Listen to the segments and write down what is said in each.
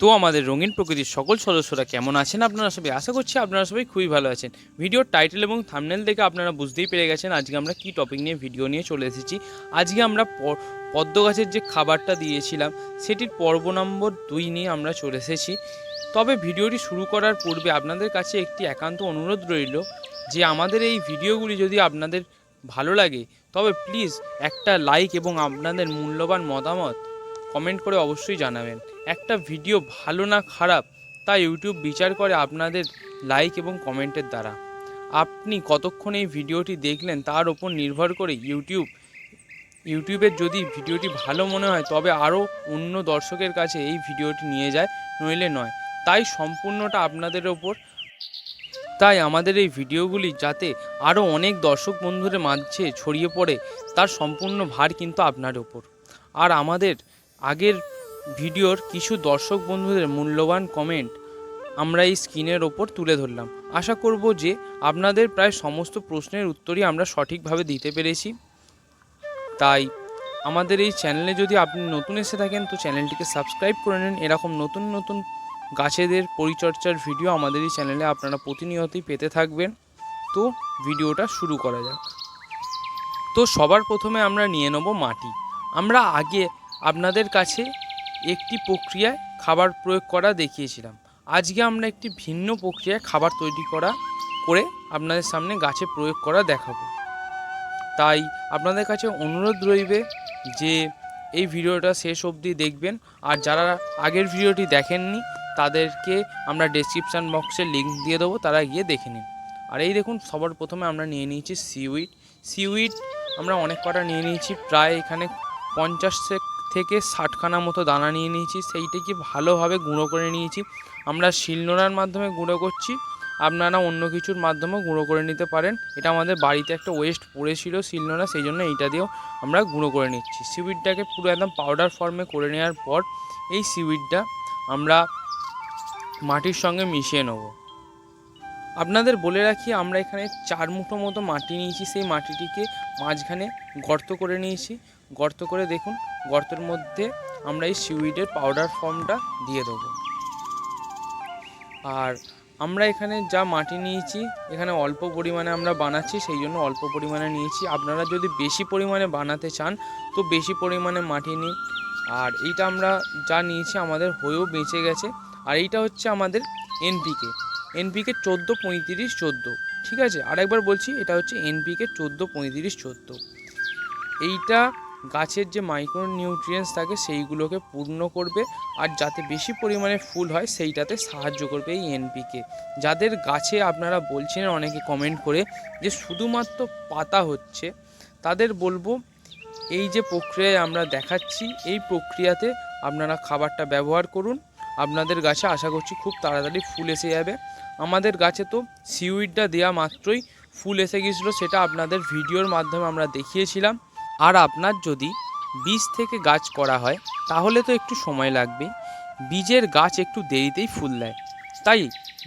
তো আমাদের রঙিন প্রকৃতির সকল সদস্যরা কেমন আছেন আপনারা সবাই আশা করছি আপনারা সবাই খুবই ভালো আছেন। ভিডিওর টাইটেল এবং থামনেল দেখে আপনারা বুঝতেই পেরে গেছেন আজকে আমরা কি টপিক নিয়ে ভিডিও নিয়ে চলে এসেছি। আজকে আমরা পদ্ম গাছের যে খাবারটা দিয়েছিলাম, সেটির পর্ব নম্বর দুই নিয়ে আমরা চলে এসেছি। তবে ভিডিওটি শুরু করার পূর্বে আপনাদের কাছে একটি একান্ত অনুরোধ রইল যে আমাদের এই ভিডিওগুলি যদি আপনাদের ভালো লাগে, তবে প্লিজ একটা লাইক এবং আপনাদের মূল্যবান মতামত কমেন্ট করে অবশ্যই জানাবেন। একটা ভিডিও ভালো না খারাপ, তা ইউটিউব বিচার করে আপনাদের লাইক এবং কমেন্টের দ্বারা। আপনি কতক্ষণ এই ভিডিওটি দেখলেন তার ওপর নির্ভর করে ইউটিউব, ইউটিউবের যদি ভিডিওটি ভালো মনে হয়, তবে আরও অন্য দর্শকের কাছে এই ভিডিওটি নিয়ে যায়, নইলে নয়। তাই সম্পূর্ণটা আপনাদের ওপর তাই আমাদের এই ভিডিওগুলি যাতে আরও অনেক দর্শক বন্ধুদের মাঝে ছড়িয়ে পড়ে, তার সম্পূর্ণ ভার কিন্তু আপনার ওপর আর আমাদের আগের ভিডিওর কিছু দর্শক বন্ধুদের মূল্যবান কমেন্ট আমরা এই স্ক্রিনের ওপর তুলে ধরলাম। আশা করব যে আপনাদের প্রায় সমস্ত প্রশ্নের উত্তরই আমরা সঠিকভাবে দিতে পেরেছি। তাই আমাদের এই চ্যানেলে যদি আপনি নতুন এসে থাকেন, তো চ্যানেলটিকে সাবস্ক্রাইব করে নিন। এরকম নতুন নতুন গাছেদের পরিচর্যার ভিডিও আমাদের এই চ্যানেলে আপনারা প্রতিনিয়তই পেতে থাকবেন। তো ভিডিওটা শুরু করা যাক। তো সবার প্রথমে আমরা নিয়ে নেব মাটি। আমরা আগে আপনাদের কাছে একটি প্রক্রিয়ায় খাবার প্রয়োগ করা দেখিয়েছিলাম। আজকে আমরা একটি ভিন্ন প্রক্রিয়ায় খাবার তৈরি করা করে আপনাদের সামনে গাছে প্রয়োগ করা দেখাবো। তাই আপনাদের কাছে অনুরোধ রইবে যে এই ভিডিওটা শেষ অবধি দেখবেন। আর যারা আগের ভিডিওটি দেখেননি, তাদেরকে আমরা ডেসক্রিপশান বক্সে লিঙ্ক দিয়ে দেবো, তারা গিয়ে দেখে নিন। আর এই দেখুন, সবার প্রথমে আমরা নিয়ে নিয়েছি সিউইড সিউইড আমরা অনেক কটা নিয়ে নিয়েছি, প্রায় এখানে পঞ্চাশ থেকে ষাটখানা মতো দানা নিয়ে নিয়েছি, সেইটাকে ভালোভাবে গুঁড়ো করে নিয়েছি। আমরা শিলনোড়ার মাধ্যমে গুঁড়ো করছি, আপনারা অন্য কিছুর মাধ্যমেও গুঁড়ো করে নিতে পারেন। এটা আমাদের বাড়িতে একটা ওয়েস্ট পড়েছিল শিলনোড়া, সেই জন্য এইটা দিয়েও আমরা গুঁড়ো করে নিচ্ছি। সিউইডটাকে পুরো একদম পাউডার ফর্মে করে নেওয়ার পর এই সিউইডটা আমরা মাটির সঙ্গে মিশিয়ে নেব। আপনাদের বলে রাখি, আমরা এখানে চার মুঠো মতো মাটি নিয়েছি, সেই মাটিটিকে মাঝখানে গর্ত করে নিয়েছি। গর্ত করে দেখুন গর্তের মধ্যে আমরা এই সিউইডের পাউডার ফর্মটা দিয়ে দেবো। আর আমরা এখানে যা মাটি নিয়েছি, এখানে অল্প পরিমাণে আমরা বানাচ্ছি, সেই জন্য অল্প পরিমাণে নিয়েছি। আপনারা যদি বেশি পরিমাণে বানাতে চান, তো বেশি পরিমাণে মাটি নিন। আর এইটা আমরা যা নিয়েছি আমাদের হয়েও বেঁচে গেছে। আর এইটা হচ্ছে আমাদের এনপিকে। এনপিকে চোদ্দ, পঁয়ত্রিশ, চোদ্দ। ঠিক আছে? আরেকবার বলছি, এটা হচ্ছে এনপিকে চোদ্দ, পঁয়ত্রিশ, চোদ্দ। এইটা গাছের যে মাইক্রো নিউট্রিয়েন্টস থাকে সেইগুলোকে পূর্ণ করবে আর যাতে বেশি পরিমাণে ফুল হয় সেইটাতে সাহায্য করবে এই এনপিকে যাদের গাছে আপনারা বলছেন অনেকে কমেন্ট করে যে শুধুমাত্র পাতা হচ্ছে, তাদের বলব এই যে প্রক্রিয়ায় আমরা দেখাচ্ছি, এই প্রক্রিয়াতে আপনারা খাবারটা ব্যবহার করুন। আপনাদের গাছে আশা করছি খুব তাড়াতাড়ি ফুল এসে যাবে। আমাদের গাছে তো সিউইডটা দেওয়া মাত্রই ফুল এসে গিয়েছিল, সেটা আপনাদের ভিডিওর মাধ্যমে আমরা দেখিয়েছিলাম। আর আপনার যদি বীজ থেকে গাছ করা হয়, তাহলে তো একটু সময় লাগবে। বীজের গাছ একটু দেরিতেই ফুল দেয়। তাই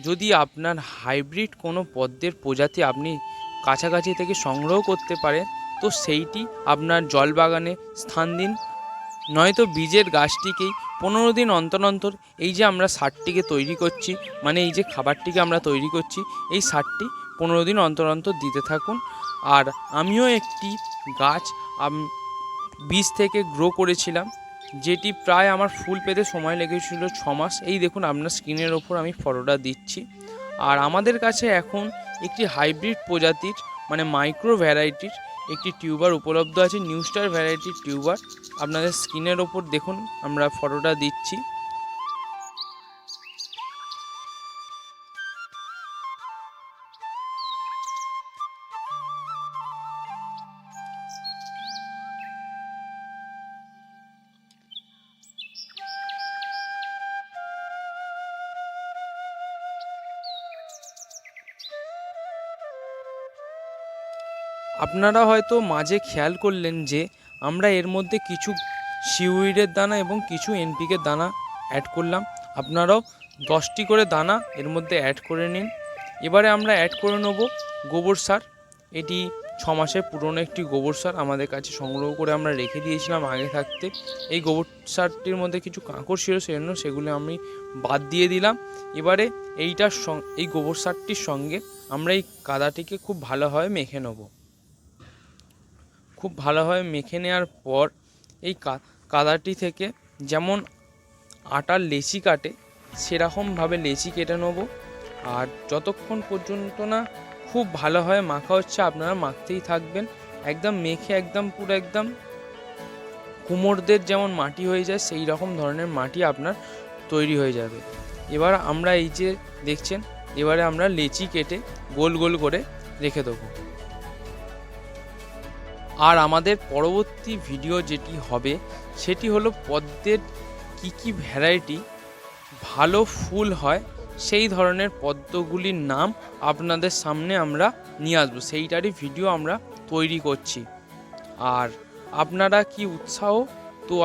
যদি আপনার হাইব্রিড কোনো পদ্মের প্রজাতি আপনি কাছাকাছি থেকে সংগ্রহ করতে পারেন, তো সেইটি আপনার জল বাগানে স্থান দিন। নয়তো বীজের গাছটিকেই পনেরো দিন অন্তর অন্তর এই যে আমরা সারটিকে তৈরি করছি মানে এই যে খাবারটিকে আমরা তৈরি করছি, এই সারটি পনেরো দিন অন্তর অন্তর দিতে থাকুন। আর আমিও একটি গাছ বীজ থেকে গ্রো করেছিলাম, যেটি প্রায় আমার ফুল পেতে সময় লেগেছিল ছ মাস। এই দেখুন, আপনার স্ক্রিনের ওপর আমি ফটোটা দিচ্ছি। আর আমাদের কাছে এখন একটি হাইব্রিড প্রজাতির মানে মাইক্রো ভ্যারাইটির একটি টিউবার উপলব্ধ আছে নিউ স্টার ভ্যারাইটির টিউবার আপনাদের স্ক্রিনের ওপর দেখুন, আমরা ফটোটা দিচ্ছি। আপনারা হয়তো মাঝে খেয়াল করলেন যে আমরা এর মধ্যে কিছু সিউইডের দানা এবং কিছু এনপিকের দানা অ্যাড করলাম। আপনারাও দশটি করে দানা এর মধ্যে অ্যাড করে নিন। এবারে আমরা অ্যাড করে নেব গোবর সার। এটি ছ মাসের পুরনো একটি গোবর সার আমাদের কাছে সংগ্রহ করে আমরা রেখে দিয়েছিলাম আগে থাকতে। এই গোবর সারটির মধ্যে কিছু কাঁকড় ছিল, সেজন্য সেগুলো আমি বাদ দিয়ে দিলাম। এবারে এইটার এই গোবর সারটির সঙ্গে আমরা এই কাদাটিকে খুব ভালোভাবে মেখে নেব। খুব ভালোভাবে মেখে নেওয়ার পর এই কাদাটি থেকে যেমন আটার লেচি কাটে, সেরকমভাবে লেচি কেটে নেব। আর যতক্ষণ পর্যন্ত না খুব ভালোভাবে মাখা হচ্ছে, আপনারা মাখতেই থাকবেন। একদম মেখে একদম পুরো একদম কুমোরদের যেমন মাটি হয়ে যায়, সেই রকম ধরনের মাটি আপনার তৈরি হয়ে যাবে। এবার আমরা এই যে দেখছেন, এবারে আমরা লেচি কেটে গোল গোল করে রেখে দেবো। আর আমাদের পরবর্তী ভিডিও যেটি হবে, সেটি হলো পদ্মের কী কী ভ্যারাইটি ভালো ফুল হয়, সেই ধরনের পদ্মগুলির নাম আপনাদের সামনে আমরা নিয়ে আসব। সেইটারই ভিডিও আমরা তৈরি করছি। আর আপনারা কি উৎসাহ, তো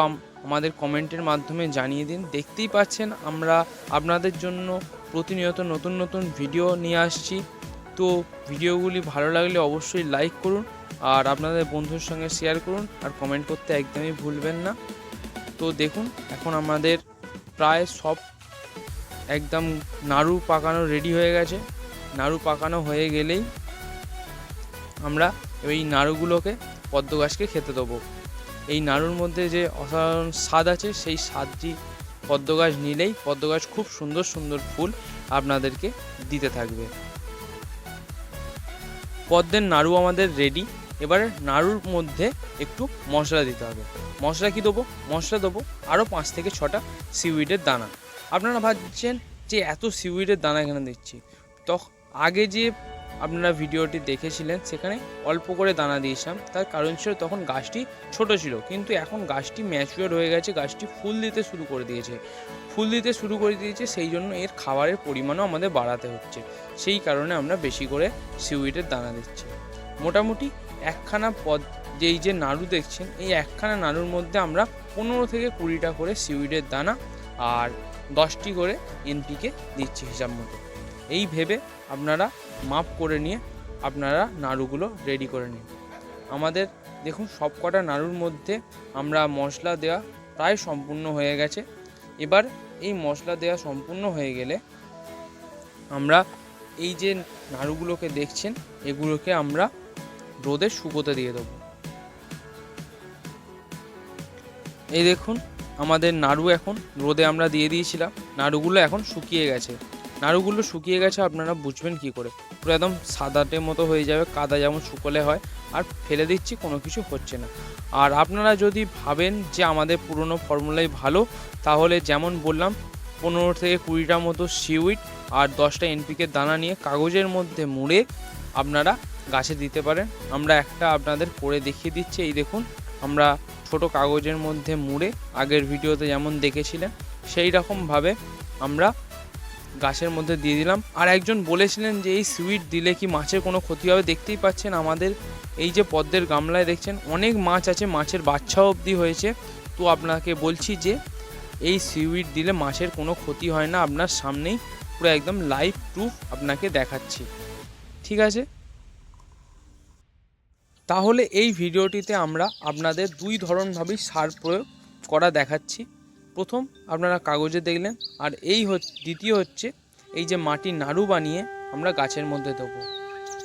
আমাদের কমেন্টের মাধ্যমে জানিয়ে দিন। দেখতেই পাচ্ছেন, আমরা আপনাদের জন্য প্রতিনিয়ত নতুন নতুন ভিডিও নিয়ে আসছি। তো ভিডিওগুলি ভালো লাগলে অবশ্যই লাইক করুন আর আপনাদের বন্ধুর সঙ্গে শেয়ার করুন আর কমেন্ট করতে একদমই ভুলবেন না। তো দেখুন, এখন আমাদের প্রায় সব একদম নাড়ু পাকানো রেডি হয়ে গেছে। নাড়ু পাকানো হয়ে গেলেই আমরা এই নাড়ুগুলোকে পদ্ম গাছকে খেতে দেবো। এই নাড়ুর মধ্যে যে অসাধারণ স্বাদ আছে, সেই স্বাদটি পদ্ম গাছ নিলেই পদ্ম গাছ খুব সুন্দর সুন্দর ফুল আপনাদেরকে দিতে থাকবে। পদ্মের নাড়ু আমাদের রেডি এবারে নাড়ুর মধ্যে একটু মশলা দিতে হবে। মশলা কি দেবো? মশলা দেবো আরও পাঁচ থেকে ছটা সিউইডের দানা। আপনারা ভাবছেন যে এত সিউইডের দানা কেন দিচ্ছি? তখন আগে যে আপনারা ভিডিওটি দেখেছিলেন, সেখানে অল্প করে দানা দিয়েছিলাম। তার কারণ ছিল তখন গাছটি ছোট ছিল, কিন্তু এখন গাছটি ম্যাচিওর হয়ে গেছে, গাছটি ফুল দিতে শুরু করে দিয়েছে। ফুল দিতে শুরু করে দিয়েছে, সেই জন্য এর খাবারের পরিমাণও আমাদের বাড়াতে হচ্ছে। সেই কারণে আমরা বেশি করে সিউইডের দানা দিচ্ছি। মোটামুটি একখানা পদ, যেই যে নাড়ু দেখছেন, এই একখানা নাড়ুর মধ্যে আমরা পনেরো থেকে কুড়িটা করে সিউইডের দানা আর দশটি করে এনপিকে দিচ্ছি হিসাব মতো। এই ভেবে আপনারা মাপ করে নিয়ে আপনারা নাড়ুগুলো রেডি করে নিন। আমাদের দেখুন সব কটা নাড়ুর মধ্যে আমরা মশলা দেওয়া প্রায় সম্পূর্ণ হয়ে গেছে। এবার এই মশলা দেওয়া সম্পূর্ণ হয়ে গেলে আমরা এই যে নাড়ুগুলোকে দেখছেন, এগুলোকে আমরা রোদে শুকোতে দিয়ে দেবো। এই দেখুন, আমাদের নাড়ু এখন রোদে আমরা দিয়ে দিয়েছিলাম, নাড়ুগুলো এখন শুকিয়ে গেছে। নাড়ুগুলো শুকিয়ে গেছে, আপনারা বুঝবেন কি করে। পুরো একদম সাদাটে মতো হয়ে যাবে, কাদা যেমন শুকলে হয়, আর ফেলে দিচ্ছি, কোনো কিছু হচ্ছে না। আর আপনারা যদি ভাবেন যে আমাদের পুরনো ফর্মুলাই ভালো, তাহলে যেমন বললাম, পনেরো থেকে কুড়িটা মতো সিউইট আর দশটা এনপিকে দানা নিয়ে কাগজের মধ্যে মুড়ে আপনারা গাছে দিতে পারেন। আমরা একটা আপনাদের করে দেখিয়ে দিচ্ছি, এই দেখুন, আমরা ছোট কাগজের মধ্যে মুড়ে আগের ভিডিওতে যেমন দেখেছিলেন, সেই রকমভাবে আমরা গাছের মধ্যে দিয়ে দিলাম। আর একজন বলেছিলেন যে, এই সুইট দিলে কি মাছের কোনো ক্ষতি হবে? দেখতেই পাচ্ছেন আমাদের এই যে পদ্মের গামলায় দেখছেন, অনেক মাছ আছে, মাছের বাচ্চাও অবধি হয়েছে। তো আপনাকে বলছি যে, এই সিউইড দিলে মাছের কোনো ক্ষতি হয় না। আপনার সামনেই পুরো একদম লাইভ প্রুফ আপনাকে দেখাচ্ছি। ঠিক আছে? তাহলে এই ভিডিওটিতে আমরা আপনাদের দুই ধরনভাবেই সার প্রয়োগ করা দেখাচ্ছি। প্রথম আপনারা কাগজে দেখলেন, আর এই দ্বিতীয় হচ্ছে এই যে মাটির নাড়ু বানিয়ে আমরা গাছের মধ্যে দেবো।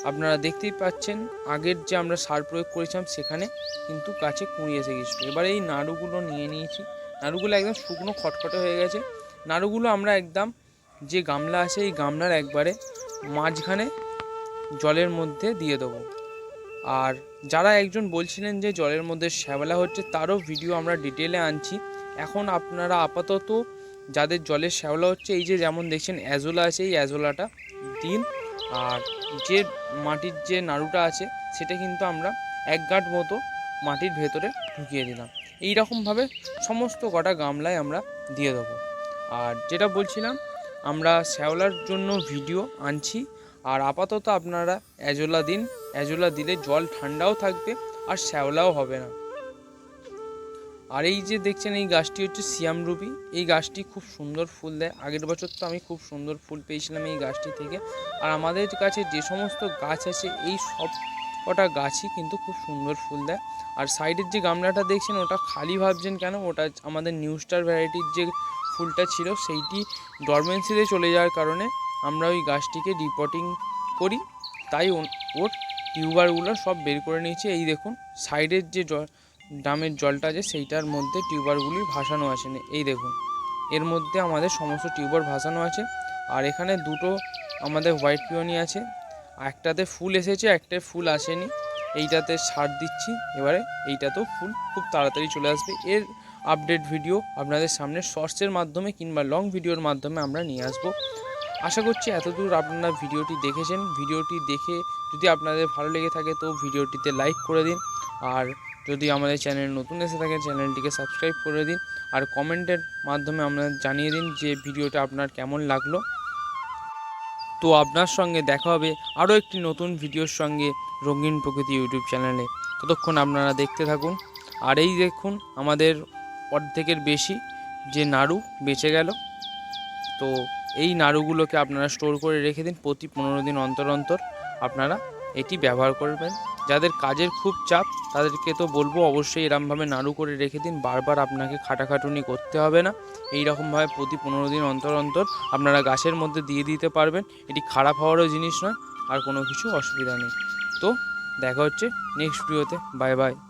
আপনারা দেখতেই পাচ্ছেন, আগের যে আমরা সার প্রয়োগ করেছিলাম সেখানে কিন্তু গাছে কুঁড়ি এসে গেছিল। এবার এই নাড়ুগুলো নিয়ে নিয়েছি। নাড়ুগুলো একদম শুকনো, খটখটে হয়ে গেছে। নাড়ুগুলো আমরা একদম যে গামলা আছে, এই গামলার একবারে মাঝখানে জলের মধ্যে দিয়ে দেবো। আর যারা একজন বলছিলেন যে জলের মধ্যে শ্যাওলা হচ্ছে, তারও ভিডিও আমরা ডিটেলে আনছি। এখন আপনারা আপাতত যাদের জলের শ্যাওলা হচ্ছে, এই যে যেমন দেখছেন, অ্যাজোলা আছে, এই অ্যাজোলাটা দিন। আর যে মাটির যে নাড়ুটা আছে, সেটা কিন্তু আমরা এক গাঁট মতো মাটির ভেতরে ঢুকিয়ে দিলাম। এই রকমভাবে সমস্ত কটা গামলায় আমরা দিয়ে দেবো। আর যেটা বলছিলাম, আমরা শ্যাওলার জন্য ভিডিও আনছি। আর আপাতত আপনারা অ্যাজোলা দিন। অ্যাজোলা দিলে জল ঠান্ডাও থাকবে আর শ্যাওলাও হবে না। আর এই যে দেখছেন, এই গাছটি হচ্ছে সিয়াম রুবি। এই গাছটি খুব সুন্দর ফুল দেয়। আগের বছর তো আমি খুব সুন্দর ফুল পেয়েছিলাম এই গাছটি থেকে। আর আমাদের কাছে যে সমস্ত গাছ আছে, এই সব কটা গাছই কিন্তু খুব সুন্দর ফুল দেয়। আর সাইডের যে গামলাটা দেখছেন, ওটা খালি ভাবছেন কেন? ওটা আমাদের নিউ স্টার ভ্যারাইটির যে ফুলটা ছিল, সেইটি ডরমেন্সিতে চলে যাওয়ার কারণে আমরা ওই গাছটিকে রিপোর্টিং করি। তাই ওর টিউবারগুলো সব বের করে নিয়েছি। এই দেখুন, সাইডের যে ড্রামের জলটা আছে সেইটার মধ্যে টিউবারগুলি ভাসানো আছে এই দেখুন। এর মধ্যে আমাদের সমস্ত টিউবার ভাসানো আছে। আর এখানে দুটো আমাদের হোয়াইট পিওনি আছে। একটাতে ফুল এসেছে একটাতে ফুল আসেনি। এইটাতে সার দিচ্ছি। এবারে এইটাতেও ফুল খুব তাড়াতাড়ি চলে আসবে। এর আপডেট ভিডিও আপনাদের সামনে শর্টসের মাধ্যমে কিংবা লং ভিডিওর মাধ্যমে আমরা নিয়ে আসব। আশা করছি এতদূর আপনারা ভিডিওটি দেখেছেন। ভিডিওটি দেখে যদি আপনাদের ভালো লেগে থাকে তো ভিডিওটিতে লাইক করে দিন। আর যদি আমাদের চ্যানেল নতুন এসে থাকে, চ্যানেলটিকে সাবস্ক্রাইব করে দিন আর কমেন্টের মাধ্যমে আপনাদের জানিয়ে দিন যে ভিডিওটা আপনার কেমন লাগল। তো আপনার সঙ্গে দেখা হবে আরও একটি নতুন ভিডিওর সঙ্গে রঙিন প্রকৃতি ইউটিউব চ্যানেলে। ততক্ষণ আপনারা দেখতে থাকুন। আর এই দেখুন আমাদের অর্ধেকের বেশি যে নাড়ু বেঁচে গেল। তো এই নাড়ুগুলোকে আপনারা স্টোর করে রেখে দিন প্রতি পনেরো দিন অন্তর অন্তর আপনারা এটি ব্যবহার করবেন। যাদের কাজের খুব চাপ, তাদেরকে তো বলব অবশ্যই এরমভাবে নাড়ু করে রেখে দিন। বারবার আপনাকে খাটাখাটুনি করতে হবে না। এই রকমভাবে প্রতি পনেরো দিন অন্তর অন্তর আপনারা গাছের মধ্যে দিয়ে দিতে পারবেন। এটি খারাপ হওয়ারও জিনিস নয়, আর কোনো কিছু অসুবিধা নেই। তো দেখা হচ্ছে নেক্সট ভিডিওতে। Bye bye.